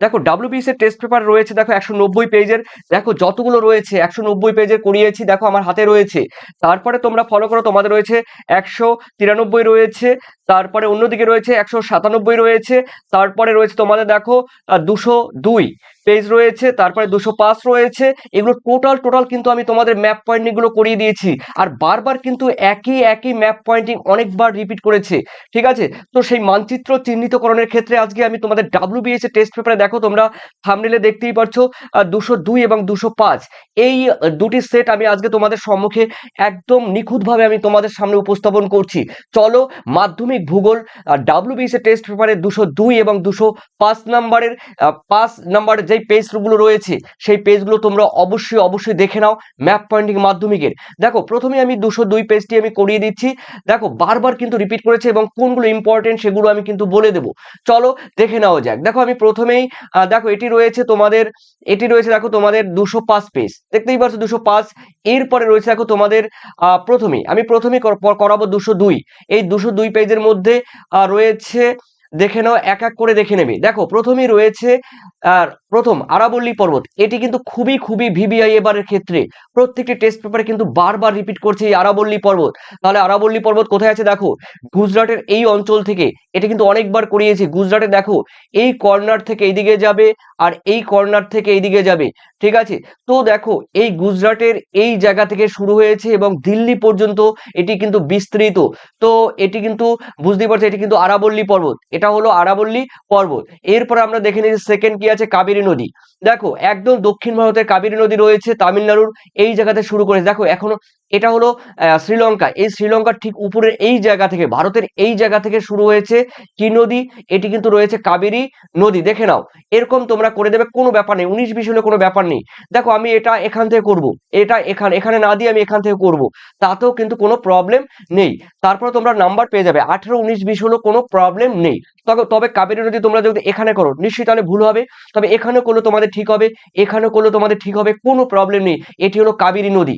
দেখো ডাব্লিউবিএস এর test paper রয়েছে, দেখো একশো নব্বই পেজের দেখো যতগুলো রয়েছে, একশো নব্বই পেজের করিয়েছি, দেখো আমার হাতে রয়েছে। তারপরে তোমরা ফলো করো, তোমাদের রয়েছে একশো তিরানব্বই রয়েছে তারপরে অন্যদিকে রয়েছে একশো সাতানব্বই রয়েছে, তারপরে রয়েছে তোমাদের দেখো দুশো দুই পেজ রয়েছে, তারপরে দুশো পাঁচ রয়েছে, এগুলো টোটাল টোটাল কিন্তু আমি তোমাদের ম্যাপ পয়েন্টিংগুলো করিয়ে দিয়েছি। আর বারবার কিন্তু একই একই ম্যাপ পয়েন্টিং অনেকবার রিপিট করেছে, ঠিক আছে? তো সেই মানচিত্র চিহ্নিতকরণের ক্ষেত্রে আজকে আমি তোমাদের ডাব্লিউবিএস এর টেস্ট পেপারে দেখো, তোমরা থামনেলে দেখতেই পারছ দুশো দুই এবং দুশো পাঁচ। এই দুটি সেট আমি আজকে তোমাদের সম্মুখে একদম নিখুঁতভাবে আমি তোমাদের সামনে উপস্থাপন করছি। চলো, মাধ্যমিক ভূগোল ডাব্লিউবিএস এর টেস্ট পেপারে দুশো দুই এবং দুশো পাঁচ নাম্বারের পাঁচ নাম্বারের যেই পেজগুলো রয়েছে সেই পেজগুলো তোমরা অবশ্যই অবশ্যই দেখে নাও ম্যাপ পয়েন্টিং মাধ্যমিকের। দেখো প্রথমে আমি দুশো দুই পেজটি আমি করিয়ে দিচ্ছি। দেখো বারবার কিন্তু রিপিট করেছে এবং কোনগুলো ইম্পর্টেন্ট সেগুলো আমি কিন্তু বলে দেবো। চলো দেখে নেওয়া যাক। দেখো আমি প্রথমেই দেখো এটি রয়েছে তোমাদের এটি রয়েছে দেখো তোমাদের দুশো পাঁচ পেজ দেখতেই পাচ্ছ দুশো পাঁচ। এরপরে রয়েছে দেখো তোমাদের আহ, প্রথমেই আমি প্রথমেই কর- পর- করাবো দুশো দুই। এই দুশো দুই পেজের মধ্যে রয়েছে দেখে নাও এক এক করে দেখে নেবে। দেখো প্রথমেই রয়েছে আর প্রথম আরাবল্লী পর্বত, এটি কিন্তু খুবই খুবই ভিভিআই এবারের ক্ষেত্রে প্রত্যেকটি টেস্ট পেপারে কিন্তু বারবার রিপিট করছে এই আরাবল্লী পর্বত। তাহলে আরাবল্লী পর্বত কোথায় আছে দেখো? গুজরাটের এই অঞ্চল থেকে, এটা কিন্তু অনেকবার করিয়েছি। গুজরাটে দেখো, এই কর্নার থেকে এইদিকে যাবে আর এই কর্নার থেকে এইদিকে যাবে, ঠিক আছে? তো দেখো, এই গুজরাটের এই জায়গা থেকে শুরু হয়েছে এবং দিল্লি পর্যন্ত এটি কিন্তু বিস্তৃত। তো এটি কিন্তু, বুঝতেই পারছ, এটি কিন্তু আরাবল্লী পর্বত। এটা হলো আরাবল্লী পর্বত। এরপর আমরা দেখে নিয়েছি সেকেন্ড কি আছে, কাবেরী নদী। দেখো, একদম দক্ষিণ ভারতের কাবেরী নদী রয়েছে, তামিলনাড়ুর এই জায়গাতে শুরু করেছে। দেখো, এখনও এটা হলো শ্রীলঙ্কা। এই শ্রীলঙ্কার ঠিক উপরের এই জায়গা থেকে, ভারতের এই জায়গা থেকে শুরু হয়েছে কি নদী? এটি কিন্তু রয়েছে কাবেরী নদী। দেখে নাও, এরকম তোমরা করে দেবে, কোনো ব্যাপার নেই। উনিশ বিশ হলে কোনো ব্যাপার নেই। দেখো, আমি এটা এখান থেকে করব। এটা এখানে এখানে না দিয়ে আমি এখান থেকে করব। তাতেও কিন্তু কোনো প্রবলেম নেই। তারপরে তোমরা নাম্বার পেয়ে যাবে। আঠেরো, উনিশ, বিশ হলো কোনো প্রবলেম নেই। তবে তবে কাবেরী নদী তোমরা যদি এখানে করো, নিশ্চয়ই তাহলে ভুল হবে। তবে এখানে করলে তোমাদের ঠিক হবে, এখানে করলে তোমাদের ঠিক হবে, কোনো প্রবলেম নেই। এটি হলো কাবেরী নদী।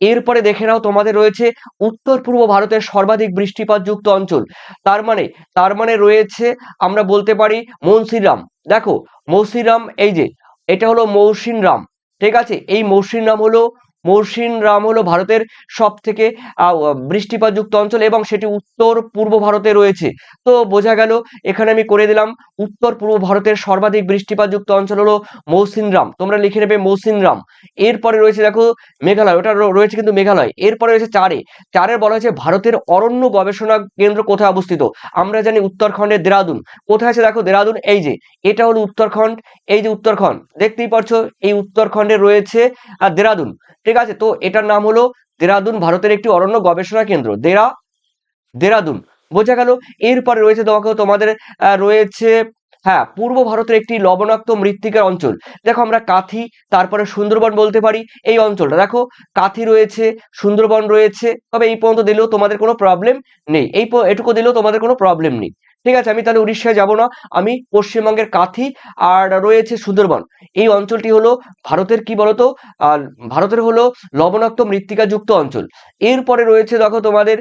এরপরে দেখে নাও, তোমাদের রয়েছে উত্তর পূর্ব ভারতের সর্বাধিক বৃষ্টিপাতযুক্ত অঞ্চল। তার মানে তার মানে রয়েছে, আমরা বলতে পারি মৌসিরাম দেখো মৌসিরাম এই যে, এটা হলো মৌসিনরাম। ঠিক আছে? এই মৌসিনরাম হলো মৌসিন রাম হলো ভারতের সব থেকে বৃষ্টিপাতযুক্ত অঞ্চল এবং সেটি উত্তর পূর্ব ভারতে রয়েছে। তো বোঝা গেল, এখানে আমি করে দিলাম, উত্তর পূর্ব ভারতের সর্বাধিক বৃষ্টিপাতযুক্ত অঞ্চল হলো মৌসিনরাম তোমরা লিখে নেবে মৌসিনরাম এরপরে রয়েছে দেখো মেঘালয়, ওটা রয়েছে কিন্তু মেঘালয়। এরপরে রয়েছে চারে। চারের বলা হয়েছে ভারতের অরণ্য গবেষণা কেন্দ্র কোথায় অবস্থিত? আমরা জানি উত্তরাখণ্ডের দেরাদুন। কোথায় আছে দেখো দেরাদুন? এই যে, এটা হলো উত্তরাখণ্ড। এই যে উত্তরাখণ্ড, দেখতেই পারছ, এই উত্তরাখণ্ডে রয়েছে আর দেরাদুন। ঠিক আছে? তো এটার নাম হলো দেরাদুন, ভারতের একটি অরণ্য গবেষণা কেন্দ্র। দেরা, দেরাদুন, বোঝা গেল। এরপরে রয়েছে তোমাকে, তোমাদের রয়েছে হ্যাঁ পূর্ব ভারতের একটি লবণাক্ত মৃত্তিকার অঞ্চল। দেখো আমরা কাথি, তারপরে সুন্দরবন বলতে পারি। এই অঞ্চলটা দেখো, কাথি রয়েছে, সুন্দরবন রয়েছে। তবে এই পর্যন্ত দিলেও তোমাদের কোনো প্রবলেম নেই। এই এটুকু দিলেও তোমাদের কোনো প্রবলেম নেই। ঠিক আছে, আমি তাহলে উড়িষ্যায় যাব না। আমি পশ্চিমবঙ্গের কাথি আর রয়েছে সুন্দরবন। এই অঞ্চলটি হলো ভারতের কি বলতো? ভারতের হলো লবণাক্ত মৃত্তিকাযুক্ত অঞ্চল। এরপরে রয়েছে দেখো তোমাদের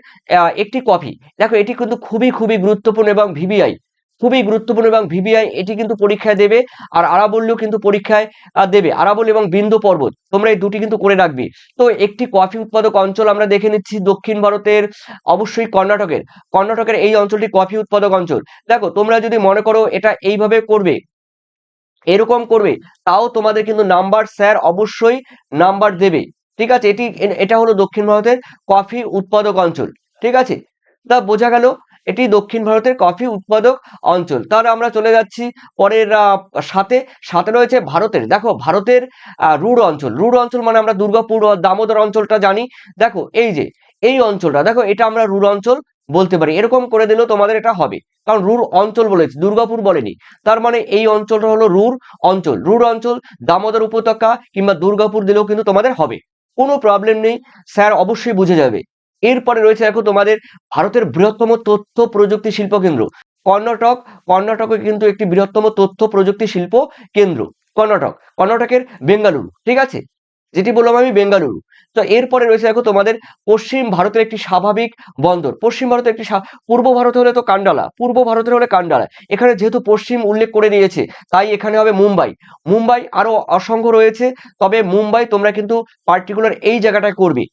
একটি কফি। দেখো, এটি কিন্তু খুবই খুবই গুরুত্বপূর্ণ এবং ভিভিআই খুবই গুরুত্বপূর্ণ এবং ভিভিআই এটি কিন্তু পরীক্ষায় দেবে আর আরাবল্লীও কিন্তু পরীক্ষায় দেবে। আরাবল্লী এবং বিন্দু পর্বত, তোমরা এই দুটি কিন্তু করে রাখবে। তো একটি কফি উৎপাদক অঞ্চল আমরা দেখে নিচ্ছি দক্ষিণ ভারতের, অবশ্যই কর্ণাটকের। কর্ণাটকের এই অঞ্চলটি কফি উৎপাদক অঞ্চল। দেখো, তোমরা যদি মনে করো এটা এইভাবে করবে, এরকম করবে, তাও তোমাদের কিন্তু নাম্বার স্যার অবশ্যই নাম্বার দেবে। ঠিক আছে? এটি এটা হলো দক্ষিণ ভারতের কফি উৎপাদক অঞ্চল। ঠিক আছে? তা বোঝা গেল এটি দক্ষিণ ভারতের কফি উৎপাদক অঞ্চল। তাহলে আমরা চলে যাচ্ছি পরের সাথে সাথে রয়েছে ভারতের। দেখো, ভারতের রুড় অঞ্চল। রুড় অঞ্চল মানে আমরা দুর্গাপুর দামোদর অঞ্চলটা জানি। দেখো, এই যে, এই অঞ্চলটা, দেখো, এটা আমরা রুড় অঞ্চল বলতে পারি। এরকম করে দিলেও তোমাদের এটা হবে। কারণ রুড় অঞ্চল বলেছে, দুর্গাপুর বলেনি। তার মানে এই অঞ্চলটা হলো রুর অঞ্চল। রুর অঞ্চল দামোদর উপত্যকা কিংবা দুর্গাপুর দিলেও কিন্তু তোমাদের হবে। কোনো প্রবলেম নেই। স্যার অবশ্যই বুঝে যাবে। এরপরে রয়েছে দেখো তোমাদের ভারতের বৃহত্তম তথ্য প্রযুক্তি শিল্প কেন্দ্র। কর্ণাটক কর্ণাটকে কিন্তু একটি বৃহত্তম তথ্য প্রযুক্তি শিল্প কেন্দ্র, কর্ণাটক। কর্ণাটকের বেঙ্গালুরু, ঠিক আছে? যেটি বললাম আমি বেঙ্গালুরু। তো এরপরে রয়েছে দেখো তোমাদের পশ্চিম ভারতের একটি স্বাভাবিক বন্দর। পশ্চিম ভারতের একটি পূর্ব ভারতে হলে তো কান্ডালা, পূর্ব ভারতের হলে কান্ডালা। এখানে যেহেতু পশ্চিম উল্লেখ করে দিয়েছে, তাই এখানে হবে মুম্বাই। মুম্বাই আরও অসংখ্য রয়েছে, তবে মুম্বাই তোমরা কিন্তু পার্টিকুলার এই জায়গাটায় করবে।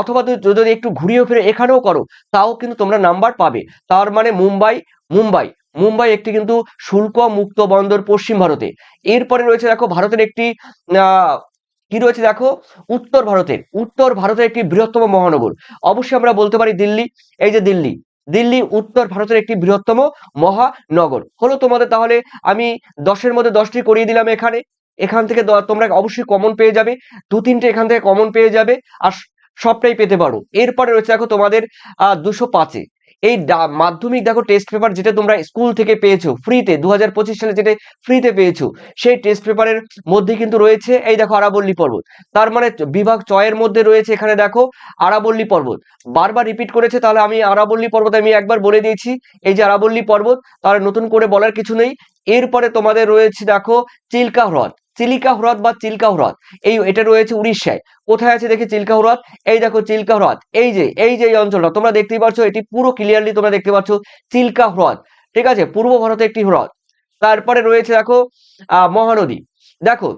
অথবা যদি একটু ঘুরিয়ে ফিরে এখানেও করো, তাও কিন্তু তোমরা নাম্বার পাবে। তার মানে মুম্বাই মুম্বাই। মুম্বাই একটি কিন্তু শুল্ক মুক্ত বন্দর পশ্চিম ভারতে। এরপরে রয়েছে দেখো ভারতের একটি কি রয়েছে দেখো? উত্তর ভারতের। উত্তর ভারতের একটি বৃহত্তম মহানগর। অবশ্যই আমরা বলতে পারি দিল্লি। এই যে দিল্লি। দিল্লি উত্তর ভারতের একটি বৃহত্তম মহানগর। হলো তোমাদের তাহলে আমি দশের মধ্যে দশটি করিয়ে দিলাম এখানে। এখান থেকে তোমরা অবশ্যই কমন পেয়ে যাবে। দু তিনটে এখান থেকে কমন পেয়ে যাবে। আর সবটাই পেতে পারো। এরপরে রয়েছে দেখো তোমাদের দুশো পাঁচে। এই মাধ্যমিক দেখো টেস্ট পেপার যেটা তোমরা স্কুল থেকে পেয়েছ ফ্রিতে দু হাজার পঁচিশ সালে যেটা ফ্রিতে পেয়েছ, সেই টেস্ট পেপারের মধ্যে কিন্তু রয়েছে এই দেখো আরাবল্লী পর্বত। তার মানে বিভাগ চয়ের মধ্যে রয়েছে এখানে দেখো আরাবল্লী পর্বত। বারবার রিপিট করেছে, তাহলে আমি আরাবল্লী পর্বত আমি একবার বলে দিয়েছি। এই যে আরাবল্লী পর্বত, তাহলে নতুন করে বলার কিছু নেই। এরপরে তোমাদের রয়েছে দেখো চিল্কা হ্রদ। চিলিকা হ্রদ বা চিল্কা হ্রদ। এই এটা রয়েছে উড়িষ্যায়। কোথায় আছে দেখি চিল্কা হ্রদ? এই দেখো চিল্কা হ্রদ। এই যে এই যে এই অঞ্চলটা, তোমরা দেখতেই পাচ্ছ এটি পুরো ক্লিয়ারলি তোমরা দেখতে পাচ্ছ চিল্কা হ্রদ। ঠিক আছে? পূর্ব ভারতে একটি হ্রদ। তারপরে রয়েছে দেখো মহানদী। দেখো,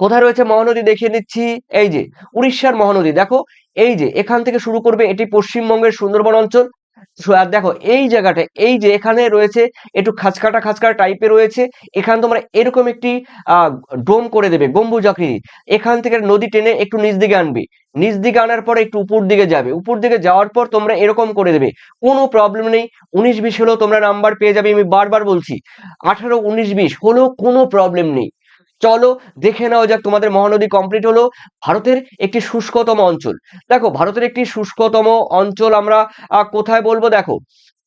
কোথায় রয়েছে মহানদী দেখিয়ে নিচ্ছি এই যে, উড়িষ্যার মহানদী। দেখো, এই যে, এখান থেকে শুরু করবে এটি পশ্চিমবঙ্গের সুন্দরবন অঞ্চল। আর দেখো, এই জায়গাটা, এই যে এখানে রয়েছে, একটু খাঁচকাটা খাঁচকাটা টাইপের রয়েছে, এখানে তোমরা এরকম একটি ডোম করে দেবে, গম্বুজ আকৃতি। এখান থেকে নদী টেনে একটু নিচ দিকে আনবে। নিচ দিকে আনার পরে একটু উপর দিকে যাবে। উপর দিকে যাওয়ার পর তোমরা এরকম করে দেবে। কোনো প্রবলেম নেই, উনিশ বিশ হলেও তোমরা নাম্বার পেয়ে যাবে, আমি বারবার বলছি। আঠারো, উনিশ, বিশ হলেও কোনো প্রবলেম নেই। চলো দেখে নাও যাক তোমাদের মহানদী কমপ্লিট হলো। ভারতের একটি শুষ্কতম অঞ্চল। দেখো, ভারতের একটি শুষ্কতম অঞ্চল আমরা কোথায় বলব? দেখো,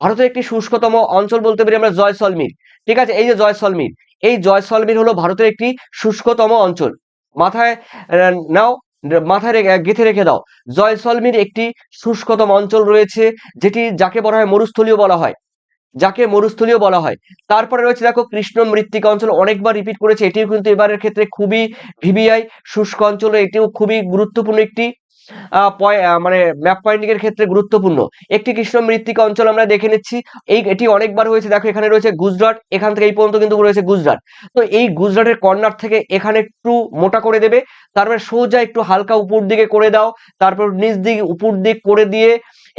ভারতের একটি শুষ্কতম অঞ্চল বলতে পারি আমরা জয়সলমীর। ঠিক আছে? এই যে জয়সলমীর, এই জয়সলমীর হলো ভারতের একটি শুষ্কতম অঞ্চল। মাথায় নাও, মাথায় গেঁথে রেখে দাও। জয়সলমীর একটি শুষ্কতম অঞ্চল রয়েছে, যেটি যাকে বলা হয় মরুস্থলীয় বলা হয়। যাকে মরুস্থলীয় বলা হয়। তারপরে রয়েছে দেখো কৃষ্ণ মৃত্তিকা অঞ্চল অনেকবার রিপিট করেছে। এটিও কিন্তু এবারের ক্ষেত্রে খুবই ভিভিআই শুষ্ক অঞ্চল এটিও খুবই গুরুত্বপূর্ণ একটি মানে ম্যাপ পয়েন্টিং এর ক্ষেত্রে গুরুত্বপূর্ণ। একটি কৃষ্ণ মৃত্তিকা অঞ্চল আমরা দেখে নিচ্ছি। এই, এটি অনেকবার হয়েছে। দেখো এখানে রয়েছে গুজরাট। এখান থেকে এই পর্যন্ত কিন্তু রয়েছে গুজরাট। তো এই গুজরাটের কর্নার থেকে এখানে একটু মোটা করে দেবে। তারপরে সোজা একটু হালকা উপর দিকে করে দাও। তারপর নিচ দিক, উপর দিক করে দিয়ে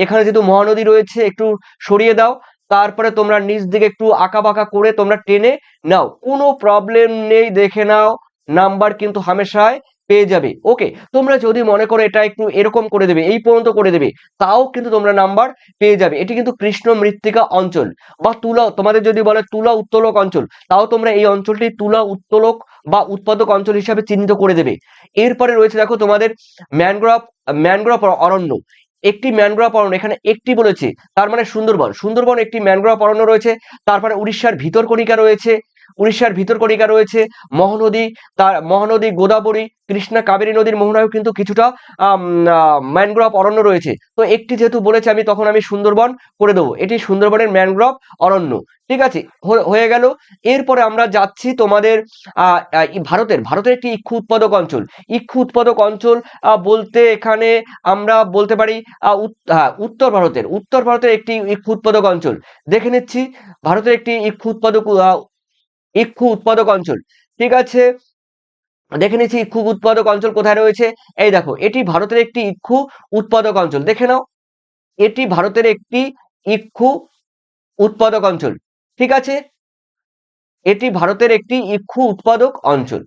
এখানে যেহেতু মহানদী রয়েছে, একটু সরিয়ে দাও। তারপরে তোমরা নিচ দিকে একটু আঁকা বাঁকা করে তোমরা টেনে নাও। কোনো প্রবলেম নেই, দেখে নাও। নাম্বার কিন্তু হামেশায় পেয়ে যাবে। ওকে তোমরা যদি মনে করো এটা একটু এরকম করে দেবে, এই পর্যন্ত করে দেবে, তাও কিন্তু তোমরা নাম্বার পেয়ে যাবে। এটি কিন্তু কৃষ্ণ মৃত্তিকা অঞ্চল বা তুলা, তোমাদের যদি বলে তুলা উত্তোলক অঞ্চল, তাও তোমরা এই অঞ্চলটি তুলা উত্তোলক বা উৎপাদক অঞ্চল হিসাবে চিহ্নিত করে দেবে। এরপরে রয়েছে দেখো তোমাদের ম্যানগ্রোভ ম্যানগ্রোভ অরণ্য। একটি ম্যানগ্রোভ অরণ্য এখানে একটি বলেছে, তার মানে সুন্দরবন। সুন্দরবন একটি ম্যানগ্রোভ অরণ্য রয়েছে তারপরে উড়িষ্যার ভিতরকণিকা রয়েছে উড়িষ্যার ভিতরকণিকা রয়েছে। মহানদী, তার মহানদী গোদাবরী, কৃষ্ণা কাবেরী নদীর মোহনায় কিন্তু কিছুটা ম্যানগ্রোভ অরণ্য রয়েছে। তো একটি যেহেতু বলেছে, আমি তখন আমি সুন্দরবন করে দেবো। এটি সুন্দরবনের ম্যানগ্রোভ অরণ্য। ঠিক আছে হয়ে- গেল। এরপরে আমরা যাচ্ছি তোমাদের ভারতের। ভারতের একটি ইক্ষু উৎপাদক অঞ্চল। ইক্ষু উৎপাদক অঞ্চল বলতে এখানে আমরা বলতে পারি উত্তর ভারতের। উত্তর ভারতের একটি ইক্ষু উৎপাদক অঞ্চল। দেখে নিচ্ছি, ভারতের একটি ইক্ষু উৎপাদক ইক্ষু উৎপাদক অঞ্চল। ঠিক আছে? দেখে নিচ্ছি ইক্ষু উৎপাদক অঞ্চল কোথায় রয়েছে। এই দেখো, এটি ভারতের একটি ইক্ষু উৎপাদক অঞ্চল। দেখে নাও, এটি ভারতের একটি ইক্ষু উৎপাদক অঞ্চল। ঠিক আছে? এটি ভারতের একটি ইক্ষু উৎপাদক অঞ্চল।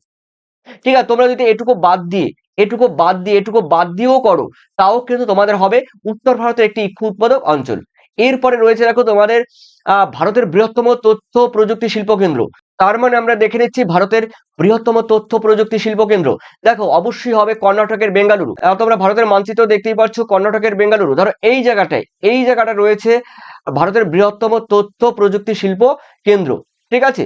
ঠিক আছে, তোমরা যদি এটুকু বাদ দিয়ে, এটুকু বাদ দিয়ে, এটুকু বাদ দিয়েও করো, তাও কিন্তু তোমাদের হবে উত্তর ভারতের একটি ইক্ষু উৎপাদক অঞ্চল। এরপরে রয়েছে দেখো তোমাদের ভারতের বৃহত্তম তথ্য প্রযুক্তি শিল্প কেন্দ্র। তার মানে আমরা দেখে নিচ্ছি ভারতের বৃহত্তম তথ্য প্রযুক্তি শিল্প কেন্দ্র। দেখো, অবশ্যই হবে কর্ণাটকের বেঙ্গালুরু। তোমরা ভারতের মানচিত্র দেখতেই পাচ্ছ, কর্ণাটকের বেঙ্গালুরু। ধরো, এই জায়গাটায়, এই জায়গাটা রয়েছে ভারতের বৃহত্তম তথ্য প্রযুক্তি শিল্প কেন্দ্র। ঠিক আছে?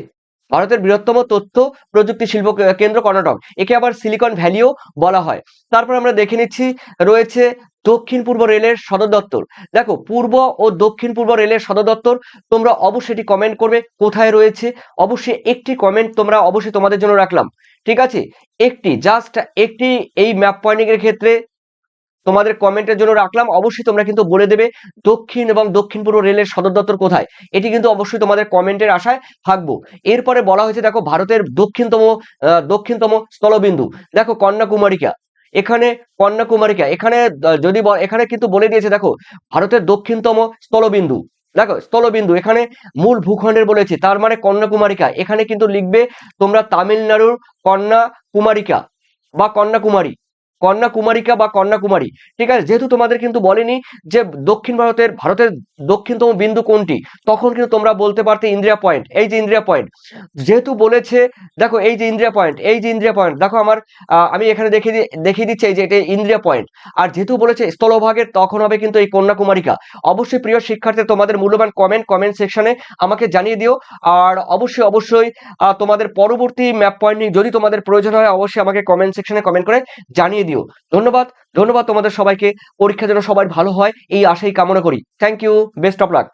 ভারতের বৃহত্তম তথ্য প্রযুক্তি শিল্প কেন্দ্র কর্ণাটক। একে আবার সিলিকন ভ্যালিও বলা হয়। তারপর আমরা দেখে নিচ্ছি, রয়েছে দক্ষিণ পূর্ব রেলের সদর দপ্তর। দেখো, পূর্ব ও দক্ষিণ পূর্ব রেলের সদর দপ্তর, তোমরা অবশ্যই এটি কমেন্ট করবে, কোথায় রয়েছে। অবশ্যই একটি কমেন্ট তোমরা অবশ্যই তোমাদের জন্য রাখলাম। ঠিক আছে? একটি জাস্ট একটি এই ম্যাপ পয়েন্টিং এর ক্ষেত্রে তোমাদের কমেন্টের জন্য রাখলাম। অবশ্যই তোমরা কিন্তু বলে দেবে দক্ষিণ এবং দক্ষিণ পূর্ব রেলের সদর দপ্তর কোথায়। এটি কিন্তু অবশ্যই তোমাদের কমেন্টের আশায় থাকব। এরপরে বলা হয়েছে, দেখো, ভারতের দক্ষিণতম দক্ষিণতম স্থলবিন্দু। দেখো, কন্যাকুমারিকা। এখানে কন্যাকুমারিকা, এখানে যদি এখানে কিন্তু বলে দিয়েছে, দেখো, ভারতের দক্ষিণতম স্থলবিন্দু। দেখো, স্থলবিন্দু, এখানে মূল ভূখণ্ডের বলেছে, তার মানে কন্যাকুমারিকা। এখানে কিন্তু লিখবে তোমরা তামিলনাড়ুর কন্যাকুমারিকা বা কন্যাকুমারী। কন্যাকুমারিকা বা কন্যাকুমারী, ঠিক আছে? যেহেতু তোমাদের কিন্তু বলেনি যে দক্ষিণ ভারতের ভারতের দক্ষিণতম বিন্দু কোনটি, তখন কিন্তু তোমরা বলতে পারতে ইন্দ্রিয়া পয়েন্ট, এই যে ইন্দ্রিয়া পয়েন্ট। যেহেতু বলেছে, দেখো এই যে ইন্দ্রিয়া পয়েন্ট, এই যে ইন্দ্রিয়া পয়েন্ট, দেখো আমার আমি এখানে দেখিয়ে দেখিয়ে দিচ্ছি এই যে এটা ইন্দ্রিয়া পয়েন্ট। আর যেহেতু বলেছে স্থলভাগের, তখন হবে কিন্তু এই কন্যাকুমারিকা। অবশ্যই প্রিয় শিক্ষার্থী, তোমাদের মূল্যবান কমেন্ট কমেন্ট সেকশনে আমাকে জানিয়ে দিও। আর অবশ্যই অবশ্যই তোমাদের পরবর্তী ম্যাপ পয়েন্টিং যদি তোমাদের প্রয়োজন হয়, অবশ্যই আমাকে কমেন্ট সেকশনে কমেন্ট করে জানিয়ে দিও। ধন্যবাদ ধন্যবাদ তোমাদের সবাইকে। পরীক্ষা যেন সবাই ভালো হয়, এই আশাই কামনা করি। Thank you best of luck